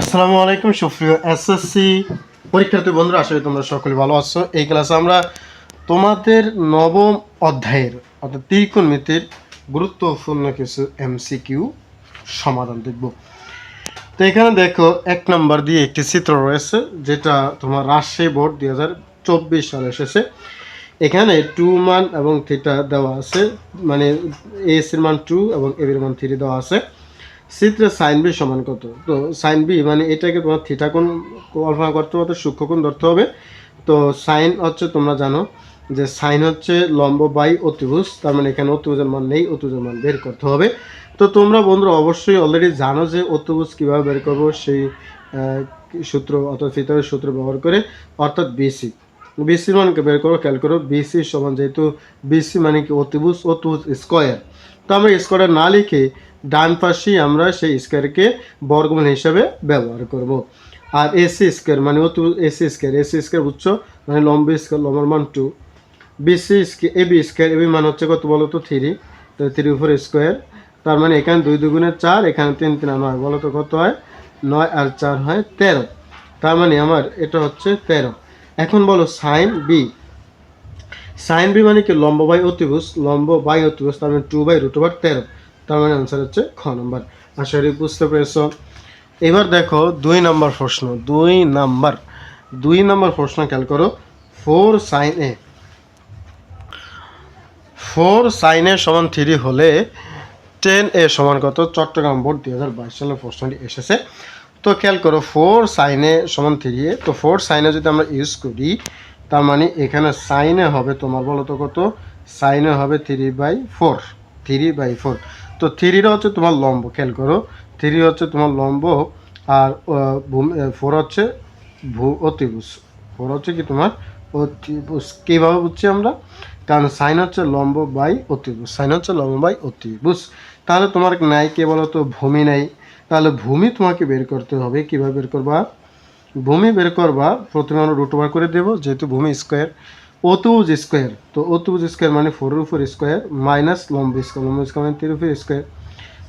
আসসালামু আলাইকুম, সুপ্রিয় এসএসসি পরীক্ষার্থী বন্ধুরা করি তোমরা সকলে ভালো আছো। এই ক্লাসে আমরা তোমাদের নবম অধ্যায়ের, অর্থাৎ ত্রিকোণমিতির গুরুত্বপূর্ণ কিছু এমসিকিউ সমাধান দেখব। তো এখানে দেখো, এক নম্বর দিয়ে একটি চিত্র রয়েছে, যেটা তোমার রাজশাহী বোর্ড দুই হাজার চব্বিশ সালে এসেছে। এখানে টু মান এবং থিটা দেওয়া আছে মানে এস এর মান টু এবং এর মান থ্রি দেওয়া আছে। চিত্রে সাইন বি সমান কত? তো সাইন বি মানে এটাকে তোমার থিটা কোণ কল্পনা করতে হবে সূক্ষ্ম কোণ ধরতে হবে। তো সাইন হচ্ছে তোমরা জানো যে সাইন হচ্ছে লম্ব বাই অতিভুজ, তার মানে এখানে অতিভুজের মান নেই, অতিভুজের মান বের করতে হবে। তো তোমরা বন্ধুরা অবশ্যই অলরেডি জানো যে অতিভুজ কীভাবে বের করব, সেই সূত্র অর্থাৎ ফিতারের সূত্র ব্যবহার করে, অর্থাৎ বিসি বিসি মানকে বের করো খেয়াল করো। বিসি সমান যেহেতু বিসি মানে কি? অতিভুজ অতিভুজ স্কোয়ার তো আমরা স্কোয়ার না লিখে ডান পাশেই আমরা সেই স্কোয়ারকে বর্গমূল হিসাবে ব্যবহার করব। আর এসি স্কোয়ার মানে অতিভুজ এসি স্কোয়ার এসি স্কোয়ার বুঝছ মানে লম্ব স্কোয়ার লম্বর মান two BC square AB square AB মান হচ্ছে কত বলো তো থ্রি তো থ্রি উপর স্কোয়ার তার মানে এখানে দুই দুগুণে চার, এখানে তিন তিন নয় বলো তো কত হয়? নয় আর চার হয় তেরো। তার মানে আমার এটা হচ্ছে তেরো। এখন বলো সাইন বি সাইন বি মানে কি? লম্ব বাই অতিভুজ, লম্ব বাই অতিভুজ, তার মানে টু বাই রুট ওভার তেরো। তার মানে আনসার হচ্ছে খ নম্বর আশা করি বুঝতে পেরেছ। এবার দেখো দুই নম্বর প্রশ্ন, দুই নাম্বার দুই নম্বর প্রশ্ন খেয়াল করো four sine A four sine A সমান থ্রি হলে টেন এ সমান কত? চট্টগ্রাম বোর্ড দুই হাজার বাইশ সালের প্রশ্নটি এসেছে। তো খেয়াল করো ফোর সাইনে সমান থ্রি এ তো ফোর সাইনে যদি আমরা ইউজ করি, তার মানে এখানে সাইনে হবে তোমার বলো তো কত? সাইনে হবে three by four three by four তো থ্রিটা হচ্ছে তোমার লম্ব, খেয়াল করো। থ্রি হচ্ছে তোমার লম্ব আর ফোর হচ্ছে ভূ, অতিভুজ। ফোর হচ্ছে কি তোমার অতিভুজ। কীভাবে বুঝছি আমরা? কারণ সাইন হচ্ছে লম্ব বাই অতিভুজ। সাইন হচ্ছে লম্ব বাই অতিভুজ। তাহলে তোমার নাই কে বলো তো ভূমি নাই। তাহলে ভূমি তোমাকে বের করতে হবে। কীভাবে বের করবা? ভূমি বের করবা, প্রথমে আমরা রুট ওভার করে দেবো, যেহেতু ভূমি স্কোয়ার অতুজ স্কোয়ার তো অতুজ স্কোয়ার মানে ফোরের উপর স্কোয়ার মাইনাস লম্ব স্কোয়ার লম্ব স্কোয়ার মানে উপর স্কোয়ার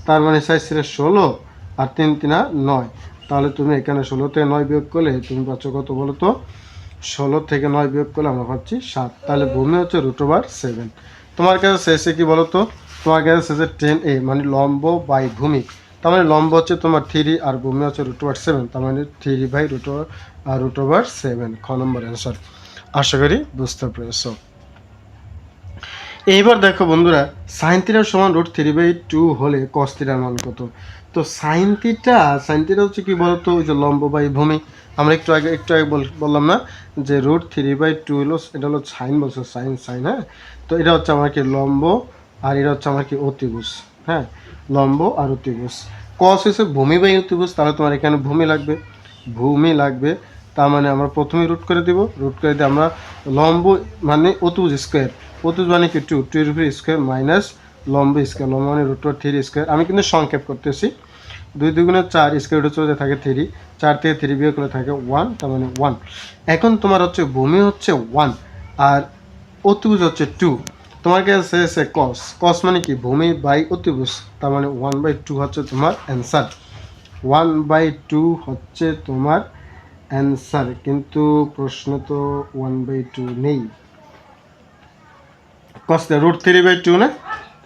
তার মানে সাইজ ছিল ষোলো আর তিন তিনা নয়। তাহলে তুমি এখানে ষোলো থেকে নয় বিয়োগ করলে, তুমি পাচ্ছ কত বলো তো? ষোলো থেকে নয় বিয়োগ করলে আমরা পাচ্ছি সাত। তাহলে ভূমি হচ্ছে রুট ওভার সেভেন তোমার কাছে শেষে কি বলো তো? তোমার কাছে শেষে টেন এ মানে লম্ব বাই ভূমি। তার মানে লম্ব হচ্ছে তোমার থ্রি আর ভূমি হচ্ছে রুট ওভার সেভেন তার মানে থ্রি বাই রুট ওভার আর রুট ওভার সেভেন খ নম্বর অ্যান্সার আশা করি বুঝতে পেরেছ। এইবার দেখো বন্ধুরা সাইন থিটার সমান রুট থ্রি বাই টু হলে কস থিটার মান কত? তো সাইন থিটা সাইন থিটা হচ্ছে কি বলতো? ওই যে লম্ব বাই ভূমি। আমরা একটু আগে একটু আগে বললাম না যে রুট থ্রি বাই টু হলো, এটা হলো সাইন বলছো সাইন সাইন হ্যাঁ? তো এটা হচ্ছে আমার কি লম্ব, আর এটা হচ্ছে আমার কি অতিভুজ হ্যাঁ? লম্ব আর অতিভুজ। কস হচ্ছে ভূমি বাই অতিভুজ, তাহলে তোমার এখানে ভূমি লাগবে। ভূমি লাগবে তার মানে আমরা প্রথমে রুট করে দিব রুট করে দিয়ে আমরা লম্ব মানে অতুজ স্কোয়ার অতুজ মানে কি? টু টু রুপি স্কোয়ার মাইনাস লম্ব স্কোয়ার লম্ব মানে রুট থ্রি স্কোয়ার আমি কিন্তু সংক্ষেপ করতেছি। দুই দুগুণে চার স্কোয়ার রুট চলে থাকে থ্রি চার থেকে থ্রি বিয়োগ করে থাকে ওয়ান তার মানে ওয়ান এখন তোমার হচ্ছে ভূমি হচ্ছে ওয়ান আর অতুজ হচ্ছে টু তোমার কাছে এসে কস কস মানে কি? ভূমি বাই অতিভুজ তার মানে ওয়ান বাই টু হচ্ছে তোমার অ্যান্সার ওয়ান বাই টু হচ্ছে তোমার অ্যান্সার কিন্তু প্রশ্ন তো ওয়ান বাই টু নেই। কস্তে রুট থ্রি বাই টু না?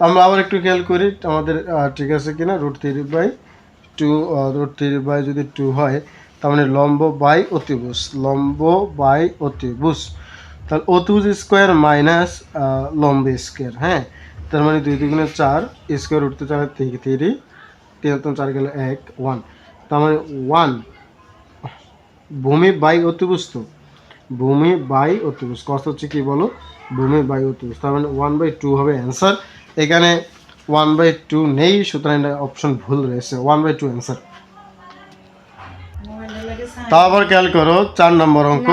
আমরা আবার একটু খেয়াল করি, আমাদের ঠিক আছে কিনা? Root three by two root three by যদি টু হয়, তার মানে লম্ব বাই অতিভুজ, লম্ব বাই অতিভুজ। তাহলে অতিভুজ স্কোয়ার মাইনাস লম্ব স্কোয়ার হ্যাঁ? তার মানে দুই দুগুণে চার স্কোয়ার উঠতে চার থ্রি তিন তিন চার গেলে এক ওয়ান তার মানে ওয়ান ভূমি বাই অতিভুজ ভূমি বাই অতিভুজ কষ্ট হচ্ছে কি বলো? ভূমি বাই অতিভুজ তার মানে ওয়ান বাই টু হবে অ্যান্সার এখানে ওয়ান বাই টু নেই সুতরাং এটা অপশন ভুল রয়েছে। ওয়ান বাই টু অ্যান্সার আবার খেয়াল করো চার নম্বর অঙ্ক।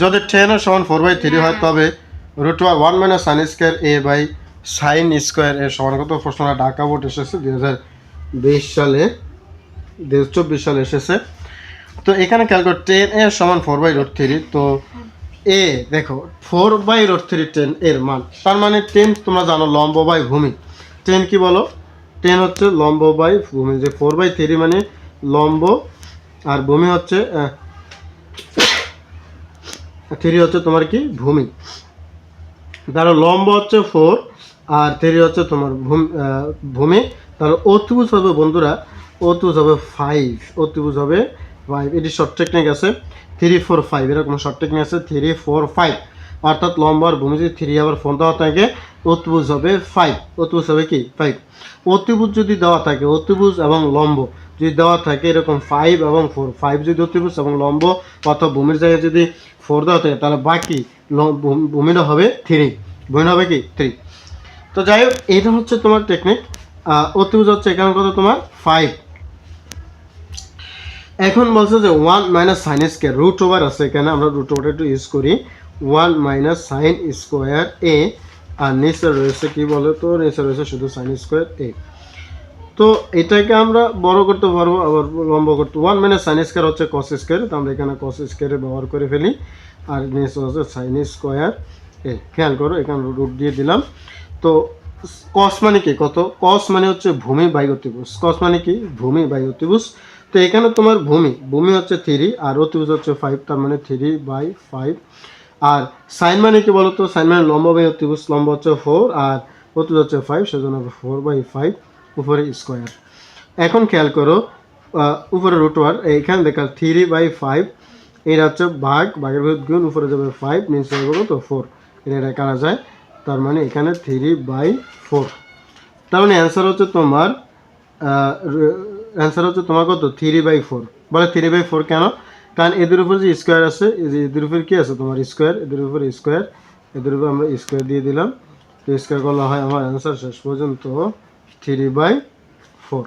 যদি টেন এর সমান ফোর বাই থ্রি হয় তবে root one minus sine square A by sine square এর সমান কত? প্রশ্নটা ঢাকা বোর্ড এসেছে দু হাজার বিশ সালে হাজার চব্বিশ সালে এসেছে। তো এখানে খেয়াল করো টেন এর সমান ফোর বাই রোড থ্রি তো এ দেখো four by root three ten এর মান। তার মানে টেন তোমরা জানো লম্ব বাই ভূমি। টেন কি বলো? টেন হচ্ছে লম্ব বাই ভূমি। যে ফোর বাই থ্রি মানে লম্ব, আর ভূমি হচ্ছে থ্রি হচ্ছে তোমার কি? ভূমি। তাহলে লম্ব হচ্ছে ফোর আর থ্রি হচ্ছে তোমার ভূমি ভূমি। অতিভুজ হবে বন্ধুরা, অতিভুজ হবে ফাইভ অতিভুজ হবে ফাইভ এটি শর্ট টেকনিক আছে। থ্রি ফোর ফাইভ এরকম শর্ট টেকনিক আছে। থ্রি ফোর ফাইভ অর্থাৎ লম্ব আর ভূমি যদি থ্রি আবার ফোন দেওয়া থাকে অতিভুজ হবে ফাইভ অতিভুজ হবে কি? ফাইভ অতিভুজ যদি দেওয়া থাকে অতিভুজ এবং লম্ব যদি দেওয়া থাকে, এরকম ফাইভ এবং ফোর ফাইভ যদি অতিভুজ এবং লম্ব অথবা ভূমির জায়গায় যদি ফোর দেওয়া থাকে, তাহলে বাকি ভূমিটা হবে থ্রি ভূমি হবে কি? থ্রি তো যাই হোক, এটা হচ্ছে তোমার টেকনিক অতিভুজ হচ্ছে এখানে কত তোমার? ফাইভ এখন বলছে যে one minus sine square root over আছে, এখানে আমরা রুট ওভারটা একটু ইউজ করি। ওয়ান মাইনাস সাইন স্কোয়ার এ আর নিচে রয়েছে কি বলে তো নিচে রয়েছে শুধু সাইন স্কোয়ার এ তো এটাকে আমরা বড় করতে পারব, আবার লম্ব করতে। ওয়ান মাইনাস সাইন স্কোয়ার হচ্ছে কস স্কোয়ার তো আমরা এখানে কস স্কোয়ারে ব্যবহার করে ফেলি। আর নিচে হচ্ছে সাইন স্কোয়ার এ খেয়াল করো, এখানে রুট দিয়ে দিলাম। তো কস মানে কি? কত? কস মানে হচ্ছে ভূমি বাই অতিভুজ। কস মানে কি? ভূমি বাই অতিভুজ। তো এখানে তোমার ভূমি। ভূমি হচ্ছে থ্রি আর অতিভুজ হচ্ছে ফাইভ তার মানে থ্রি বাই ফাইভ আর সাইন মানে কি বলতো? সাইন মানে লম্ব বাই অতিভুজ, লম্ব হচ্ছে ফোর আর অতিভুজ হচ্ছে ফাইভ সেজন্য ফোর বাই ফাইভ উপরে স্কোয়ার এখন খেয়াল করো উপরে রুট ওয়ার এখানে দেখা থ্রি বাই ফাইভ এটা হচ্ছে ভাগ, ভাগের ভিতর গুণ, উপরে যাবে ফাইভ নিচে যাবে তো ফোর এটা এটা কারা যায়? তার মানে এখানে থ্রি বাই ফোর তার মানে অ্যান্সার হচ্ছে তোমার অ্যান্সার হচ্ছে তোমার কত? থ্রি বাই ফোর বলে থ্রি বাই ফোর কেন? কারণ এদের উপর যে স্কোয়ার আছে এদের উপর কি আছে? তোমার স্কোয়ার এদের উপর স্কোয়ার এদের উপর আমরা স্কোয়ার দিয়ে দিলাম। তো স্কোয়ার করলে হয় আমার অ্যান্সার শেষ পর্যন্ত থ্রি বাই ফোর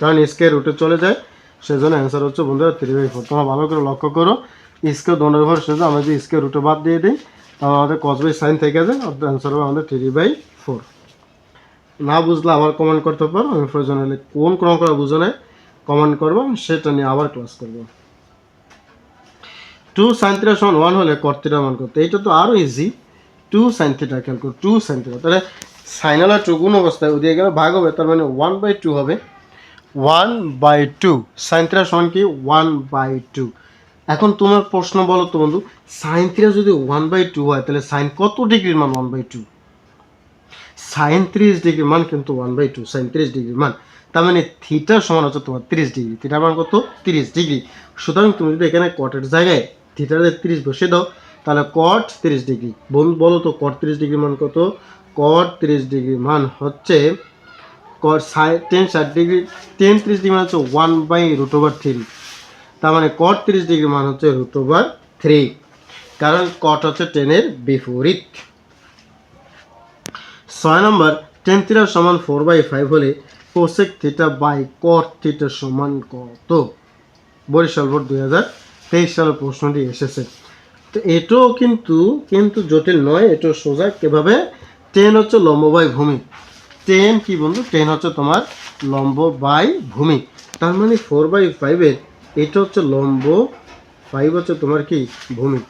কারণ স্কোয়ার রুটে চলে যায়, সেজন্য অ্যান্সার হচ্ছে বন্ধুরা থ্রি বাই ফোর তোমরা ভালো করে লক্ষ্য করো স্কোয়ার দণ্ডের উপর সেজন্য আমরা যদি স্কোয়ার রুটে বাদ দিয়ে দিই, তাহলে আমাদের কস বাই সাইন থেকে যায়, অর্থাৎ অ্যান্সার হবে আমাদের থ্রি বাই ফোর না বুঝলে আবার কমেন্ট করতে পারো, আমি প্রয়োজন হলে কোন কোন করে বুঝে নেয় কমেন্ট করব সেটা নিয়ে আবার ক্লাস করব। টু সাইন থিটা সমান ওয়ান হলে কট থিটা মান করতে, এইটা তো আরও ইজি টু সাইন থিটা খেয়াল করো টু সাইন থিটা তাহলে সাইনালা টু গুণ অবস্থায় ওদিকে গেলে ভাগ হবে, তার মানে ওয়ান বাই টু হবে। One by two sine theta সমান কি? ওয়ান বাই টু এখন তোমার প্রশ্ন বলো তো বন্ধু সাইন থিটা যদি ওয়ান বাই টু হয়, তাহলে সাইন কত ডিগ্রির মান ওয়ান বাই টু সাইন ত্রিশ ডিগ্রির মান কিন্তু ওয়ান বাই টু সাইন ত্রিশ ডিগ্রির মান। তার মানে থিটার সমান হচ্ছে তোমার তিরিশ ডিগ্রি। থিটার মান কত? তিরিশ ডিগ্রি। সুতরাং তুমি যদি এখানে কটের জায়গায় থিটার তিরিশ বসে দাও, তাহলে কট তিরিশ ডিগ্রি। বল বলো তো কট তিরিশ ডিগ্রি মান কত? কট তিরিশ ডিগ্রি মান হচ্ছে কট টেন ষাট ডিগ্রি টেন তিরিশ ডিগ্রি মান হচ্ছে one by root over three তার মানে কট তিরিশ ডিগ্রি মান হচ্ছে রুট ওভার থ্রি কারণ কট হচ্ছে টেনের বিপরীত। ছয় নম্বর টেন থিটা সমান ফোর বাই ফাইভ হলে কোসেক থিটা বাই কর থিটা সমান কত? বরিশাল বোর্ড দুই হাজার তেইশ সালের প্রশ্নটি এসেছে। তো এটাও কিন্তু কিন্তু জটিল নয়, এটাও সোজা। কীভাবে টেন হচ্ছে লম্ব বাই ভূমি। টেন কি বন্ধু? টেন হচ্ছে তোমার লম্ব বাই ভূমি। তার মানে ফোর বাই ফাইভের এটা হচ্ছে লম্ব ফাইভ হচ্ছে তোমার কি? ভূমি।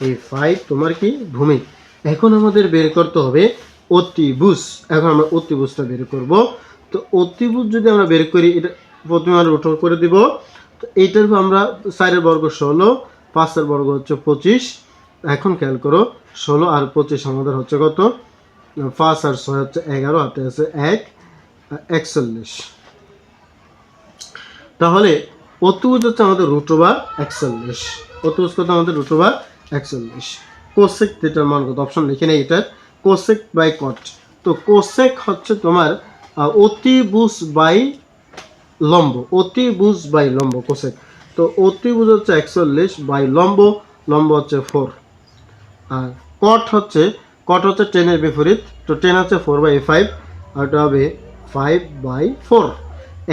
এই ফাইভ তোমার কি? ভূমি। এখন আমাদের বের করতে হবে অতিভুজ। এখন আমরা অতিভুজটা বের করব। তো অতিভুজ যদি আমরা বের করি, এটা প্রথমে আমরা রোটর করে দিব। তো এইটার আমরা চারের বর্গ ষোলো, পাঁচের বর্গ হচ্ছে পঁচিশ। এখন খেয়াল করো, ষোলো আর পঁচিশ আমাদের হচ্ছে কত? পাঁচ আর ছয় হচ্ছে এগারো, হাতে আছে এক, একচল্লিশ। তাহলে অতিভুজ হচ্ছে আমাদের রুট ওভার একচল্লিশ। অতিভুজ কত আমাদের রুট ওভার একচল্লিশ। কোসেক থিটার মান কত? অপশন লিখে নেই এটা কোসেক বাই কট। তো কোসেক হচ্ছে তোমার অতিভুজ বাই লম্ব, অতিভুজ বাই লম্ব কোসেক। তো অতিভুজ হচ্ছে একচল্লিশ বাই লম্ব লম্ব হচ্ছে ফোর। আর কট হচ্ছে কট হচ্ছে টেনের বিপরীত, তো টেন হচ্ছে ফোর বাই ফাইভ, আর ওটা হবে ফাইভ বাই ফোর।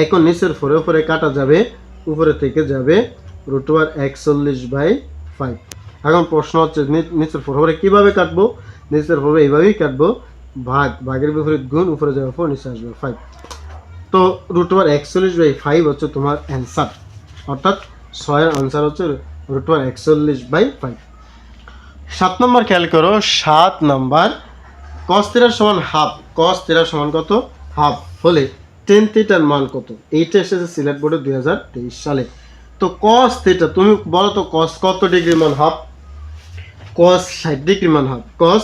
এখন নিচের ফোরে, উপরে কাটা যাবে, উপরে থেকে যাবে রুট ওভার একচল্লিশ বাই ফাইভ। এখন প্রশ্ন হচ্ছে নিচের ফোর, উপরে কীভাবে কাটবো? নিচের ফোরে এইভাবেই কাটবো। ভাগ, ভাগের বিপরীত গুণ, উপরে যাবে ফোর নিচে আসবে ফাইভ তো রুট ওভার একচল্লিশ বাই ফাইভ হচ্ছে তোমার অ্যান্সার অর্থাৎ ছয়ের আনসার হচ্ছে রুট ওভার একচল্লিশ বাই ফাইভ সাত নম্বর খেয়াল করো, সাত নম্বর কস থিটার সমান হাফ কস থিটার সমান কত? হাফ হলে টেন থিটার মান কত? এইটা এসেছে সিলেট বোর্ডে দুই হাজার তেইশ সালে। তো কস থিটা তুমি বলো তো কস কত ডিগ্রি মান হাফ কস ষাট ডিগ্রি মান হাফ কস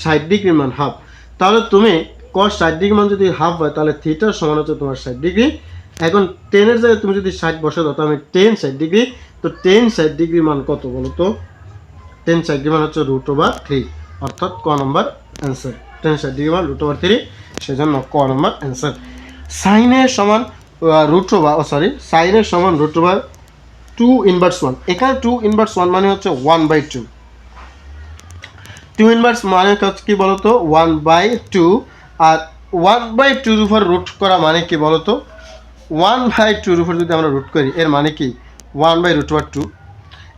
ষাট ডিগ্রি মান হাফ তাহলে তুমি কস ষাট ডিগ্রি মান যদি হাফ হয়, তাহলে থিটার সমান হচ্ছে তোমার ষাট ডিগ্রি। এখন টেনের জায়গায় তুমি যদি ষাট বসে দাও, তাহলে টেন ষাট ডিগ্রি। তো টেন ষাট ডিগ্রি মান কত বলো তো? টেন ষাট ডিগ্রি মান হচ্ছে রুট ওভার থ্রি অর্থাৎ ক নম্বর অ্যান্সার টেন ষাট ডিগ্রি মান রুট ওভার থ্রি সেজন্য ক নম্বর অ্যান্সার সাইনের সমান রুট ওভার ও সরি সাইনের সমান root over two inverse one এখানে টু ইনভার্স ওয়ান মানে হচ্ছে one by two two inverse মানে হচ্ছে কি বলতো? ওয়ান বাই টু আর ওয়ান বাই টুর উপর রুট করা মানে কি বলতো? ওয়ান বাই টুর উপর যদি আমরা রুট করি, এর মানে কি? One by root over two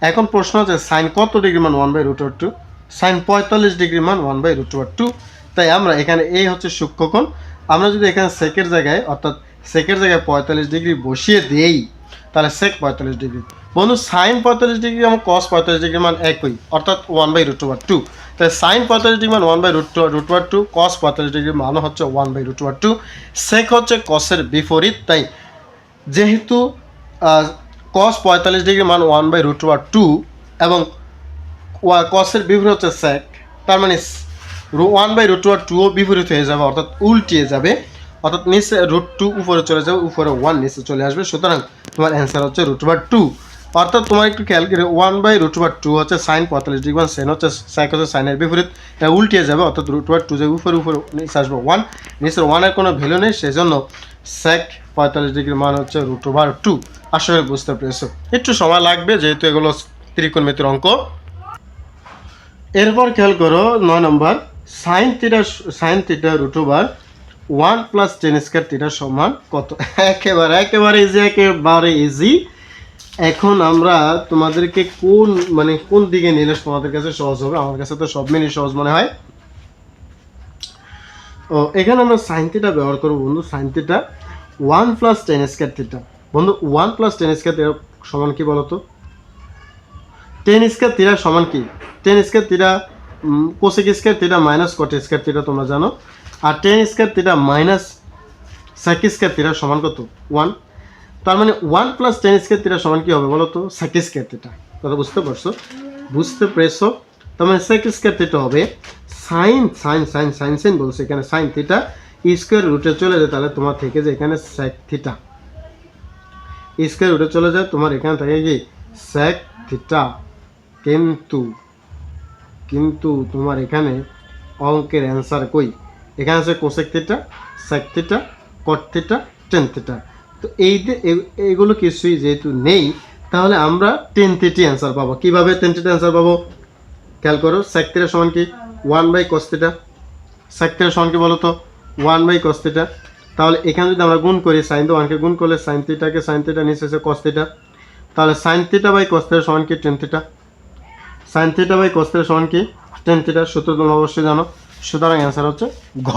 এখন প্রশ্ন হচ্ছে সাইন কত ডিগ্রি মান one by root over two sine পঁয়তাল্লিশ ডিগ্রি মান one by root over two তাই আমরা এখানে এই হচ্ছে সূক্ষ্মকোণ। আমরা যদি এখানে সেকের জায়গায়, অর্থাৎ সেকের জায়গায় পঁয়তাল্লিশ ডিগ্রি বসিয়ে দেই, তাহলে সেক পঁয়তাল্লিশ ডিগ্রি বন্ধু সাইন পঁয়তাল্লিশ ডিগ্রি এবং কস পঁয়তাল্লিশ ডিগ্রি মান একই, অর্থাৎ one by root over two তাই সাইন পঁয়তাল্লিশ ডিগ্রি মান one by root root over two cos পঁয়তাল্লিশ ডিগ্রি মান হচ্ছে one by root over two sec হচ্ছে কসের বিপরীত, তাই যেহেতু কস পঁয়তাল্লিশ ডিগ্রি মান one by root over two এবং কসের বিপরীত হচ্ছে সেক তার মানে ওয়ান বাই রুট ওভার টুও বিপরীত হয়ে যাবে, অর্থাৎ উল্টিয়ে যাবে। অর্থাৎ নিচে রুট টু উপরে চলে যাবে, উপরে ওয়ান নিচে চলে আসবে। সুতরাং তোমার অ্যান্সার হচ্ছে রুট ওভার টু অর্থাৎ তোমার একটু খেয়াল করে one by root over two হচ্ছে সাইন পঁয়তাল্লিশ ডিগ্রি মান সেন হচ্ছে সাইক হচ্ছে সাইনের বিপরীত। উল্টিয়ে যাবে, অর্থাৎ রুট ওভার টু যে উপরে উপরে নিচে আসবে ওয়ান নিচের ওয়ানের কোনো ভ্যালু নেই সেই জন্য সেক পঁয়তাল্লিশ ডিগ্রি মান হচ্ছে রুট ওভার টু আসলে বুঝতে পেরেছ। একটু সময় লাগবে, যেহেতু এগুলো ত্রিকোণমিতির অঙ্ক। এরপর খেয়াল করো, নয় number sine theta sine theta root over one plus tan square theta সমান কত? একেবারে একেবারে ইজি একেবারে ইজি এখন আমরা তোমাদেরকে কোন মানে কোন দিকে নিলে তোমাদের কাছে সহজ হবে? আমার কাছে তো সব মিলিয়ে সহজ মনে হয়। ও, এখানে আমরা সাইন থিটা ব্যবহার করব বন্ধু। Sine theta one plus tan square theta বন্ধু ওয়ান প্লাস টেন স্কোয়ার সমান কি বলতো? টেন স্কোয়ার থিটা সমান কি? Tan square theta cosec square theta minus cot square theta তোমরা জানো। আর tan square theta minus sec square theta সমান কত? ওয়ান তার মানে one plus tan square theta সমান কি হবে বলো তো সেক স্কোয়ার থিটা কথা বুঝতে পারছ? বুঝতে পেরেছ? তার মানে সেক স্কোয়ার থিটা হবে sine sine sine sine sine বলছে এখানে সাইন থিটা স্কোয়ার রুটে চলে যায় তাহলে তোমার থেকে যে এখানে সেক থিটা স্কোয়ার রুটে চলে যায়, তোমার এখানে থাকে কি? সেক থিটা কিন্তু কিন্তু তোমার এখানে অঙ্কের অ্যান্সার কই? এখানে আছে cosec theta sec theta cot theta tan theta তো এই এগুলো কিছুই যেহেতু নেই, তাহলে আমরা টেন থিটি অ্যান্সার পাবো। কীভাবে টেন থিটা অ্যান্সার পাবো? খেয়াল করো সেক থিটা সমান কি? One by cos theta sec সমান কি বলো তো ওয়ান বাই কস থিটা তাহলে এখানে যদি আমরা গুণ করি সাইন তো ওয়ানকে গুণ করলে সাইন থিটাকে সাইন থিটা নিচে এসে কস থিটা তাহলে sine theta by cos theta সমান কি? Tan theta sine theta by cos theta সমান কি? টেন থিটা সূত্র তোমরা অবশ্যই জানো। সুতরাং অ্যান্সার হচ্ছে ঘ।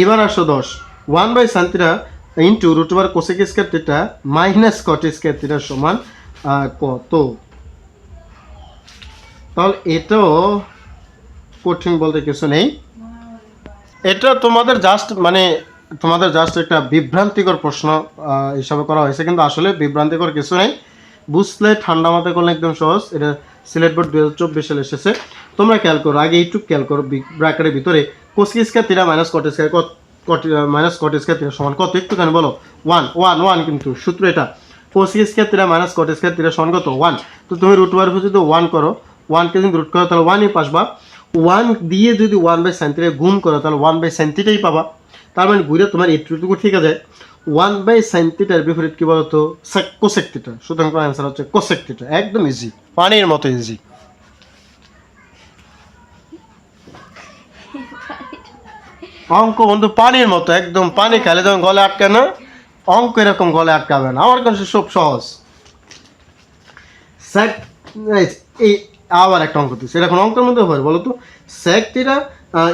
এবার আসো দশ। One by sine theta into root over cosec square theta minus cot square থিটার সমান কত? তাহলে এটাও কঠিন বলতে কিছু নেই। এটা তোমাদের জাস্ট মানে তোমাদের জাস্ট একটা বিভ্রান্তিকর প্রশ্ন হিসাবে করা হয়েছে, কিন্তু আসলে বিভ্রান্তিকর কিছু নেই। বুঝলে ঠান্ডা মাথায় করলে একদম সহজ। এটা সিলেট বোর্ড দু হাজার চব্বিশ সালে এসেছে। তোমরা খেয়াল করো, আগে এইটুক খেয়াল করো ব্র্যাকেটের ভিতরে cosec square theta minus cot square cot minus cot square theta সমান কত? একটুখানি বলো। ওয়ান ওয়ান ওয়ান কিন্তু সূত্র এটা। Cosec square theta minus cot square theta সমান কত? ওয়ান তো তুমি রুট ওয়ার যদি ওয়ান করো ওয়ানকে যদি রুট করো, তাহলে ওয়ানই পাসবা ওয়ান দিয়ে যদি ওয়ান বাই সাইনটিটা গুণ করো, তাহলে ওয়ান বাই সাইনটিটাই পাবা। তার মানে ঘুরে তোমার এইটুকু ঠিক আছে। ওয়ান বাই সাইনটিটার বিপরীত কি বলতো? কোসেক থিটা সুতরাং অ্যান্সার হচ্ছে কোসেক থিটা একদম ইজি পানির মতো ইজি অঙ্ক বন্ধু, পানির মতো। একদম পানি খেলে যখন গলে আটকে না, অঙ্ক এরকম গলে আটকাবে না। আমার কাছে সব সহজ। এই আবার একটা অঙ্ক দিচ্ছে। এখন অঙ্কের মধ্যে হয় বলো তো sec theta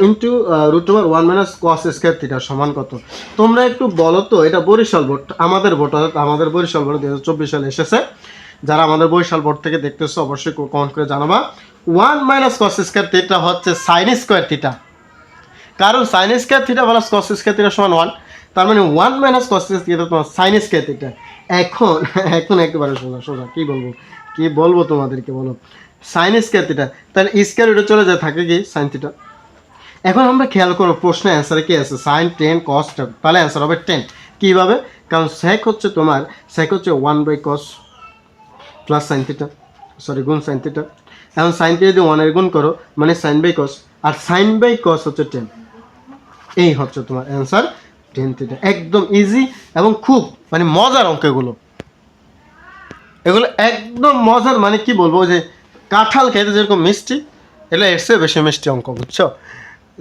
into root over one minus cos square theta সমান কত? তোমরা একটু বলো তো, এটা বরিশাল বোর্ড, আমাদের বোর্ড, অর্থাৎ আমাদের বরিশাল বোর্ড দু হাজার চব্বিশ সালে এসেছে। যারা আমাদের বরিশাল বোর্ড থেকে দেখতেছো, অবশ্যই কমেন্ট করে জানাবা। One minus cos square theta হচ্ছে সাইন স্কোয়ার থিটা কারণ sine square theta plus cos square theta সমান ওয়ান তার মানে ওয়ান মাইনাস কস থিটা তোমার সাইন স্কোয়ার থিটা এখন এখন একেবারে সোজা সোজা, কী বলব? কি বলব তোমাদেরকে বলো? সাইন স্কোয়ার থিটা তাহলে স্কোয়ার রুটে চলে যায়, থাকে কি? সাইন থিটা এখন আমরা খেয়াল করো প্রশ্নের অ্যান্সারে কি আছে? সাইন টেন কস তাহলে অ্যান্সার হবে টেন কীভাবে? কারণ সেক হচ্ছে তোমার সেক হচ্ছে one by cos plus sine theta sorry গুণ সাইন থিটা এখন সাইন থিটা যদি ওয়ানের গুণ করো মানে সাইন বাই কস আর সাইন বাই কস হচ্ছে টেন এই হচ্ছে তোমার অ্যান্সার টেন থিটা একদম ইজি এবং খুব মানে মজার অঙ্ক এগুলো একদম মজার মানে কি বলব যে কাঁঠাল খেতে যেরকম মিষ্টি, এগুলো এর বেশি মিষ্টি অঙ্ক, বুঝছ?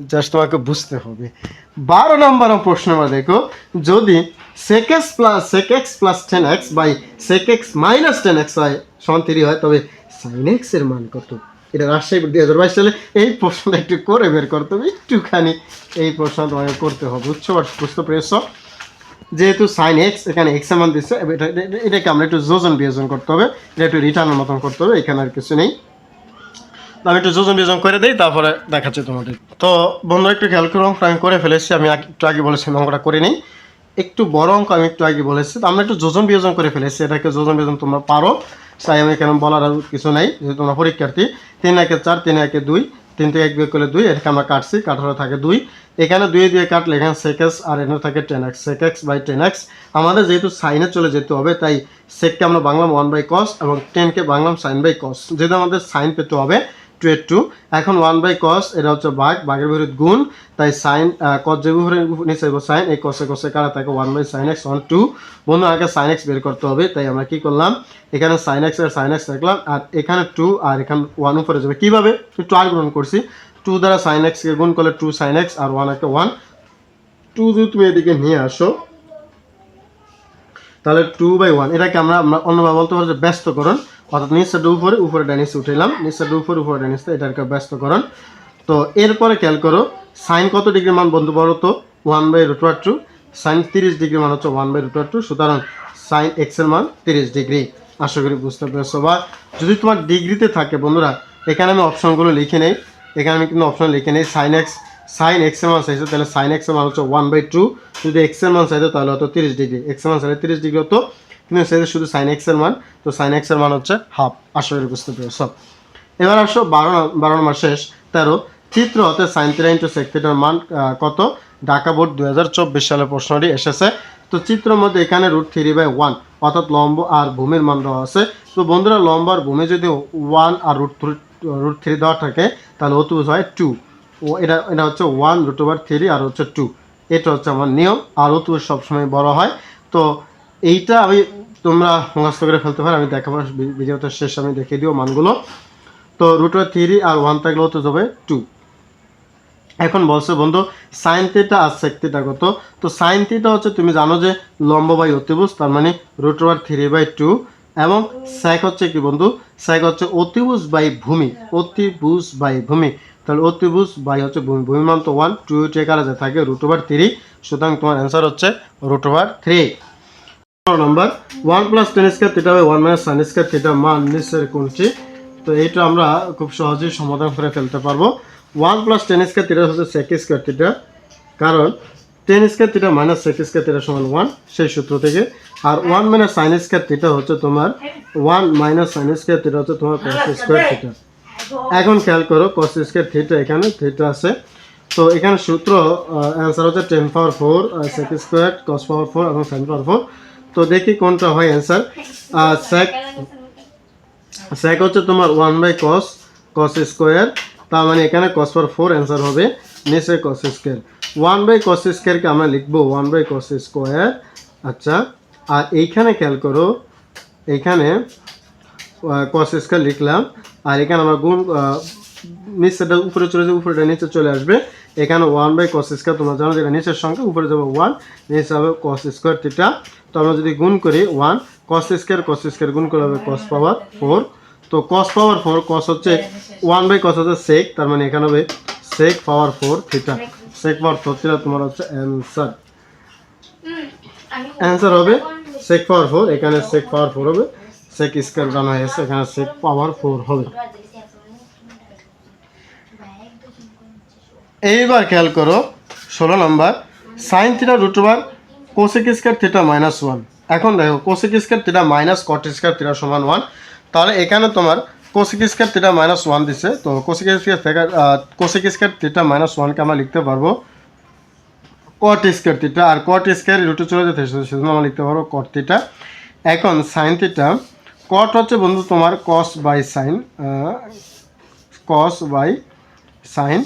জাস্ট তোমাকে বুঝতে হবে। বারো নম্বর প্রশ্ন আমরা দেখো, যদি sec x plus sec x plus tan x by sec x minus tan x হয় সমান থ্রি হয়, তবে সাইন এক্সের মান কত? এটা রাজশাহী দুই হাজার বাইশ সালে এই প্রশ্নটা একটু করে বের করতে হবে একটুখানি এই প্রশ্ন তোমাকে করতে হবে, বুঝছ বুঝতে পেরেছ? যেহেতু সাইন এক্স এখানে এক্সের মান দিচ্ছে এটা এটা- এটাকে আমরা একটু যোজন বিয়োজন করতে হবে, এটা একটু রিটার্নের মতন করতে হবে, এখানে আর কিছু নেই। আমি একটু যোজন বিয়োজন করে দিই, তারপরে দেখাচ্ছি তোমাদের। তো বন্ধুরা একটু খেয়াল করো অঙ্কটা আমি করে ফেলেছি, আমি একটু আগে বলেছি অঙ্কটা করে নিই। একটু বড় অঙ্ক আমি একটু আগে বলেছি, তো আমরা একটু যোজন বিয়োজন করে ফেলেছি, এটাকে যোজন বিয়োজন তোমরা পারো। তাই আমি এখানে বলার কিছু নেই, যেহেতু তোমরা পরীক্ষার্থী। তিন একে চার, তিন একে দুই, তিন থেকে এক বিয়োগ করলে দুই, এটাকে আমরা কাটছি কাটার থাকে দুই। এখানে দুই দিয়ে কাটলে এখানে সেক এক্স আর এখানে থাকে tan x sec x by tan x আমাদের যেহেতু সাইনে চলে যেতে হবে, তাই সেককে আমরা বাংলাম ওয়ান বাই কস এবং টেনকে বাংলাম সাইন বাই কস যেহেতু আমাদের সাইন পেতে হবে টু এর টু। এখন ওয়ান বাই কস, এটা হচ্ছে বাঘ ভাগের বিপরীত গুণ। তাই সাইন কস যে উপরে নিচে সাইন, এই কসে কসে কারা থাকে one by sine x one two বন্ধু আগে সাইন এক্স বের করতে হবে, তাই আমরা কি করলাম? এখানে সাইন এক্স আর সাইন এক্স রাখলাম আর এখানে টু আর এখানে ওয়ান উপরে যাবে। কীভাবে? একটু আর গ্রহণ করছি। টু দ্বারা সাইন এক্সকে গুণ করলে টু সাইন এক্স আর ওয়ান একটা ওয়ান টু যদি তুমি এদিকে নিয়ে আসো, তাহলে টু বাই ওয়ান এটাকে আমরা আমরা অন্যভাবে বলতে পারি যে ব্যস্তকরণ। অর্থাৎ নিচেটা উপরে উপরে ডাইনিসে উঠাইলাম। নিচেটা উপরে উপরে ডাইনিসে এটাকে ব্যস্তকরণ। তো এরপরে খেয়াল করো সাইন কত ডিগ্রি মান বন্ধু বলো তো? One by root over two sine তিরিশ ডিগ্রি মান হচ্ছে one by root over two সুতরাং সাইন এক্সের মান তিরিশ ডিগ্রি। আশা করি বুঝতে পেরেছ বা যদি তোমার ডিগ্রিতে থাকে বন্ধুরা, এখানে আমি অপশনগুলো লিখে নেই। এখানে আমি কিন্তু অপশন লিখে নেই। সাইন এক্স সাইন এক্সের মান চাইছে, তাহলে সাইন এক্সের মান হচ্ছে ওয়ান বাই টু যদি এক্সের মান চাইতো তাহলে হতো তিরিশ ডিগ্রি। এক্সের মান চাইলে তিরিশ ডিগ্রি হতো। কিন্তু চাইছে শুধু সাইন এক্সের মান, তো সাইন এক্সের মান হচ্ছে হাফ আশা করি বুঝতে পেরেছ। এবার আসো বারো বারো নম্বর শেষ, তেরো। চিত্র হতে সাইন থিটা ইন্টু সেক থিটার মান কত? ঢাকা বোর্ড দুই হাজার চব্বিশ সালের প্রশ্নটি এসেছে। তো চিত্রের মধ্যে এখানে রুট থ্রি বাই ওয়ান অর্থাৎ লম্ব আর ভূমির মান দেওয়া আছে। তো বন্ধুরা, লম্ব আর ভূমি যদি ওয়ান আর রুট থ্রি রুট থ্রি দেওয়া থাকে, তাহলে অতুষ হয় টু ও, এটা এটা হচ্ছে ওয়ান রুট ওভার থ্রি আর হচ্ছে টু এটা হচ্ছে আমার নিয়ম, আর অতুষ সবসময় বড় হয়। তো এইটা আমি তোমরা মুখস্থ করে ফেলতে পারো, আমি দেখাবার ভিডিওটা শেষ আমি দেখিয়ে দিও মানগুলো। তো রুট থ্রি আর ওয়ান থাকলে হতে যাবে টু এখন বলছো, বন্ধু সাইন থিটা আর সেক কত? তো সাইন থিটা হচ্ছে, তুমি জানো যে লম্ব বাই অতিভুজ, তার মানে root over three by two এবং স্যাক হচ্ছে কি বন্ধু? স্যাক হচ্ছে অতিভুজ বাই ভূমি, অতিভুজ বাই ভূমি। তাহলে অতিভুজ বাই হচ্ছে ভূমি ভূমি মান তো ওয়ান টু টেকার যে থাকে রুট ওভার থ্রি সুতরাং তোমার অ্যান্সার হচ্ছে root over three number. One plus tan square theta by one minus sine square theta মান নিচের কোনটি তো এইটা আমরা খুব সহজেই সমাধান করে ফেলতে পারব। One plus tan square theta হচ্ছে সেক স্কোয়ার থিটা কারণ tan square theta minus sec square theta সমান ওয়ান সেই সূত্র থেকে। আর one minus sine square theta হচ্ছে তোমার one minus sine square theta হচ্ছে তোমার কস স্কোয়ার থিটা এখন খেয়াল করো কস স্কোয়ার থিটা এখানে থিটা আছে। তো এখানে সূত্র অ্যান্সার হচ্ছে tan power four sec square cos power four এবং সাইন পাওয়ার ফোর তো দেখি কোনটা হয় অ্যান্সার সেক হচ্ছে তোমার one by cos cos square তার মানে এখানে কস পাওয়ার ফোর অ্যান্সার হবে, নিচে cos square one by cos স্কোয়ারকে আমরা লিখব ওয়ান বাই কস স্কোয়ার আচ্ছা আর এইখানে খেয়াল করো, এইখানে কস স্কোয়ার লিখলাম, আর এখানে আমরা গুণ নিচেটা উপরে চলে যাবে, উপরেটা নিচে চলে আসবে। এখানে ওয়ান বাই কস স্কোয়ার তোমরা জানো যেটা নিচের সংখ্যা, উপরে যাবে ওয়ান নিচে হবে কস স্কোয়ার থিটা তো আমরা যদি গুণ করি one cos square cos square গুণ করলে হবে কস পাওয়ার ফোর তো কস পাওয়ার ফোর কস হচ্ছে ওয়ান বাই কস হচ্ছে সেক তার মানে এখানে হবে sec power four theta sec power four theta তোমার হচ্ছে অ্যান্সার অ্যান্সার হবে সেক পাওয়ার ফোর এখানে সেক পাওয়ার ফোর হবে সেক স্কোয়ার বানা হয়েছে এখানে সেক পাওয়ার ফোর হবে। এইবার খেয়াল করো, ষোলো number sine theta root over cosec square theta minus one এখন দেখো cosec square theta minus cot square theta সমান ওয়ান তাহলে এখানে তোমার cosec square theta minus one দিছে। তো cosec square cosec square theta minus ওয়ানকে আমরা লিখতে পারব। কট স্কোয়ার থিটা আর কট স্কোয়ার রুটে চলে যেতে সেজন্য আমরা লিখতে পারব কট থিটা এখন সাইন থিটা কট হচ্ছে বন্ধু তোমার cos by sine cos by sine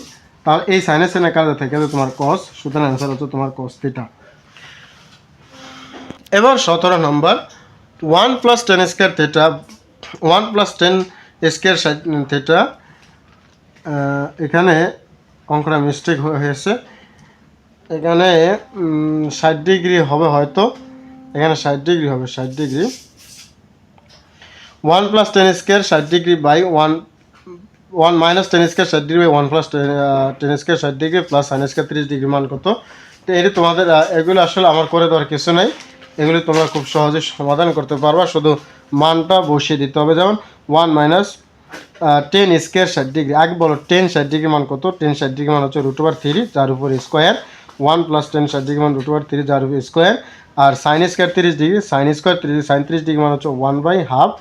তাহলে এই সাইনের সাইনে কাজে থেকে তোমার কস সুতরাং অ্যান্সার হচ্ছে তোমার কস থিটা এবার সতেরো number one plus tan square theta one plus tan square theta এখানে অঙ্কটা মিস্টেক হয়েছে এখানে ষাট ডিগ্রি হবে হয়তো। এখানে ষাট ডিগ্রি হবে, ষাট degree one plus tan square ষাট degree by one one minus tan square ষাট degree one plus tan square ষাট ডিগ্রি প্লাস সাইন স্কোয়ার তিরিশ ডিগ্রি মান কত? তো এটি তোমাদের আহ, এগুলো আসলে আমার করে দেওয়ার কিছু নেই। এগুলি তোমরা খুব সহজে সমাধান করতে পারবা। শুধু মানটা বসিয়ে দিতে হবে। যেমন ওয়ান মাইনাস টেন স্কোয়ার ষাট ডিগ্রি আগে বলো টেন ষাট ডিগ্রি মান কত? টেন ষাট ডিগ্রি মান হচ্ছে রুট ওভার থ্রি যার উপর স্কোয়ার ওয়ান প্লাস টেন ষাট ডিগ্রি মান রুট ওভার থ্রি যার উপর স্কোয়ার আর সাইন স্কোয়ার তিরিশ ডিগ্রি সাইন স্কোয়ার তিরিশ সাইন তিরিশ ডিগ্রি মান হচ্ছে ওয়ান বাই হাফ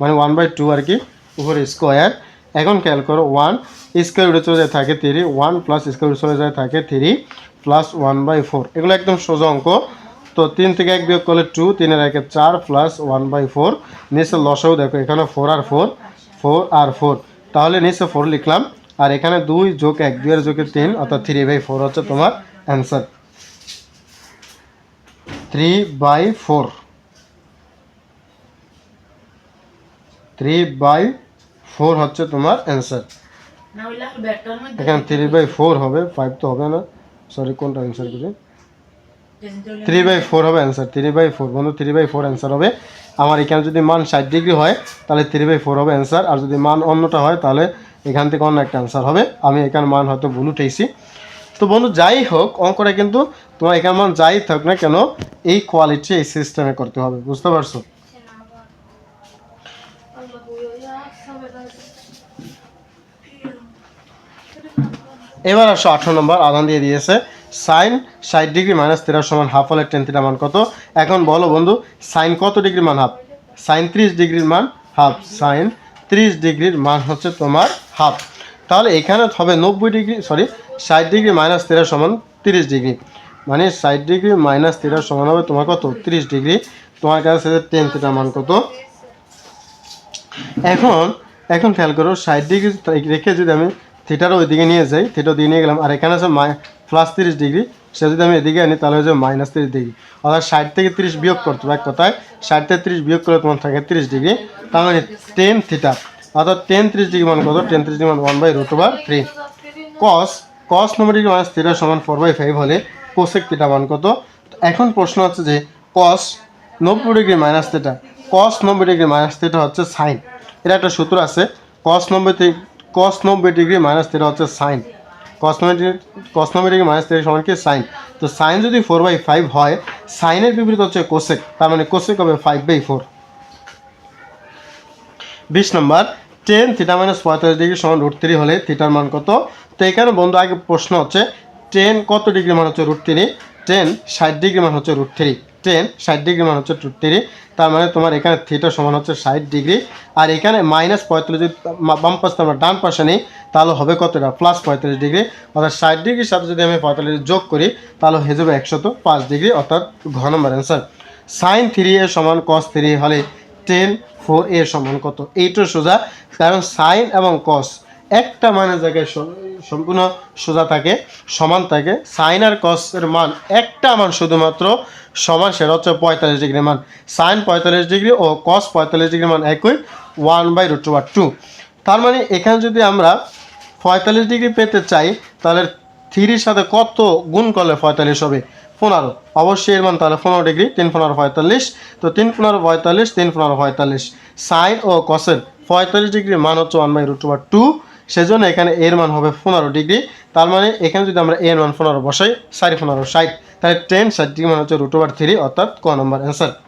মানে ওয়ান বাই টু আর কি উপরে স্কোয়ার এখন খেয়াল করো ওয়ান স্কোয়ার উঠে চলে যায় থাকে থ্রি ওয়ান প্লাস স্কোয়ার চলে যায় থাকে three plus one by four এগুলো একদম সোজা অঙ্ক। তো তিন থেকে এক বিয়োগ করলে টু তিনের একে চার প্লাস ওয়ান বাই ফোর নিচে লসাও দেখো, এখানে ফোর আর ফোর ফোর আর ফোর তাহলে নিচে ফোর লিখলাম, আর এখানে দুই যোগ এক দুইয়ের যোগে তিন, অর্থাৎ থ্রি বাই ফোর হচ্ছে তোমার answer three by four three by four হচ্ছে তোমার অ্যান্সার এখানে থ্রি বাই ফোর হবে ফাইভ তো হবে না। সরি কোনটা অ্যান্সার করি? থ্রি বাই ফোর হবে অ্যান্সার থ্রি বাই ফোর বন্ধু থ্রি বাই ফোর অ্যান্সার হবে। আমার এখানে যদি মান ষাট ডিগ্রি হয় তাহলে থ্রি বাই ফোর হবে অ্যান্সার আর যদি মান অন্যটা হয় তাহলে এখান থেকে অন্য একটা অ্যান্সার হবে। আমি এখানে মান হয়তো ভুল উঠেছি। তো বন্ধু যাই হোক অঙ্কটা কিন্তু তোমার এখানে মান যাই থাক না কেন এই কোয়ালিটি এই সিস্টেমে করতে হবে। বুঝতে পারছ? এবার আসো আঠারো নম্বর, আদান দিয়ে দিয়েছে। সাইন ষাট ডিগ্রি মাইনাস তেরো সমান হাফ হলে টেন থিটা মান কত? এখন বলো বন্ধু সাইন কত ডিগ্রি মান হাফ সাইন ত্রিশ ডিগ্রির মান হাফ সাইন ত্রিশ ডিগ্রির মান হচ্ছে তোমার হাফ তাহলে এখানে হবে নব্বই ডিগ্রি সরি ষাট ডিগ্রি মাইনাস তেরো সমান তিরিশ ডিগ্রি। মানে ষাট ডিগ্রি মাইনাস তেরো সমান হবে তোমার কত? তিরিশ ডিগ্রি। তোমার কাছে টেন থিটা মান কত? এখন এখন খেয়াল করো, ষাট ডিগ্রি রেখে যদি আমি থিটারও ওইদিকে নিয়ে যাই থিটা দিয়ে নিয়ে গেলাম। আর এখানে আছে প্লাস তিরিশ ডিগ্রি সে যদি আমি এদিকে আনি, তাহলে হচ্ছে মাইনাস তিরিশ ডিগ্রি অর্থাৎ ষাট থেকে তিরিশ বিয়োগ করতে এক কথায়, ষাট থেকে তিরিশ বিয়োগ করলে তোমার থাকে তিরিশ ডিগ্রি তার মানে টেন থিটা অর্থাৎ টেন তিরিশ ডিগ্রি মান কত? টেন তিরিশ ডিগ্রি মান one by root over three cos cos নব্বই ডিগ্রি মাইনাস থিটা সমান ফোর বাই ফাইভ হলে কোসেক থিটা মান কত? এখন প্রশ্ন হচ্ছে যে কস নব্বই ডিগ্রি মাইনাস থিটা কস নব্বই ডিগ্রি মাইনাস থিটা হচ্ছে সাইন এটা একটা সূত্র আছে। কস নব্বই কস নব্বই ডিগ্রি মাইনাস থিটা হচ্ছে সাইন কস কস নব্বই ডিগ্রি মাইনাস থিটা সমান কি? সাইন তো সাইন যদি ফোর বাই ফাইভ হয় সাইনের বিপরীত হচ্ছে কোসেক তার মানে কোসেক হবে ফাইভ বাই ফোর বিশ নম্বর টেন থিটা মাইনাস পঁয়তাল্লিশ ডিগ্রি সমান রুট থ্রি হলে থিটার মান কত? তো এখানে বন্ধু আগে প্রশ্ন হচ্ছে টেন কত ডিগ্রি মান হচ্ছে রুট থ্রি টেন ষাট ডিগ্রি মান হচ্ছে রুট থ্রি টেন ষাট ডিগ্রি মান হচ্ছে রুট থ্রি তার মানে তোমার এখানে থিটা সমান হচ্ছে ষাট ডিগ্রি আর এখানে মাইনাস পঁয়তাল্লিশ যদি বাম পাশে আমরা ডান পাশে নিই, তাহলে হবে কতটা? প্লাস পঁয়তাল্লিশ ডিগ্রি অর্থাৎ ষাট ডিগ্রির সাথে যদি আমি পঁয়তাল্লিশ যোগ করি, তাহলে হয়ে যাবে একশত পাঁচ ডিগ্রি অর্থাৎ ঘ নম্বর অ্যান্সার সাইন থ্রি এর সমান কস থ্রি হলে টেন ফোর এর সমান কত? এইটা সোজা। কারণ সাইন এবং কস একটা মানের জায়গায় সম্পূর্ণ সোজা থাকে, সমান থাকে। সাইন আর কস এর মান একটা মান শুধুমাত্র সমান, সেটা হচ্ছে পঁয়তাল্লিশ ডিগ্রি মান। সাইন পঁয়তাল্লিশ ডিগ্রি ও কস পঁয়তাল্লিশ ডিগ্রি মান একই one by root over two তার মানে এখানে যদি আমরা পঁয়তাল্লিশ ডিগ্রি পেতে চাই, তাহলে থ্রির সাথে কত গুণ করলে পঁয়তাল্লিশ হবে? পনেরো। অবশ্যই এর মান তাহলে পনেরো ডিগ্রি, তিন পনেরো পঁয়তাল্লিশ। তো তিন পনেরো পঁয়তাল্লিশ, তিন পনেরো পঁয়তাল্লিশ। সাইন ও কসের পঁয়তাল্লিশ ডিগ্রি মান হচ্ছে one by root over two সেজন্য এখানে এর মান হবে পনেরো ডিগ্রি। তার মানে এখানে যদি আমরা এর মান পনেরো বসাই সাড়ে পনেরো ষাট, তাহলে টেন ষাট ডিগ্রি মান হচ্ছে রুট ওভার থ্রি অর্থাৎ ক নম্বর অ্যান্সার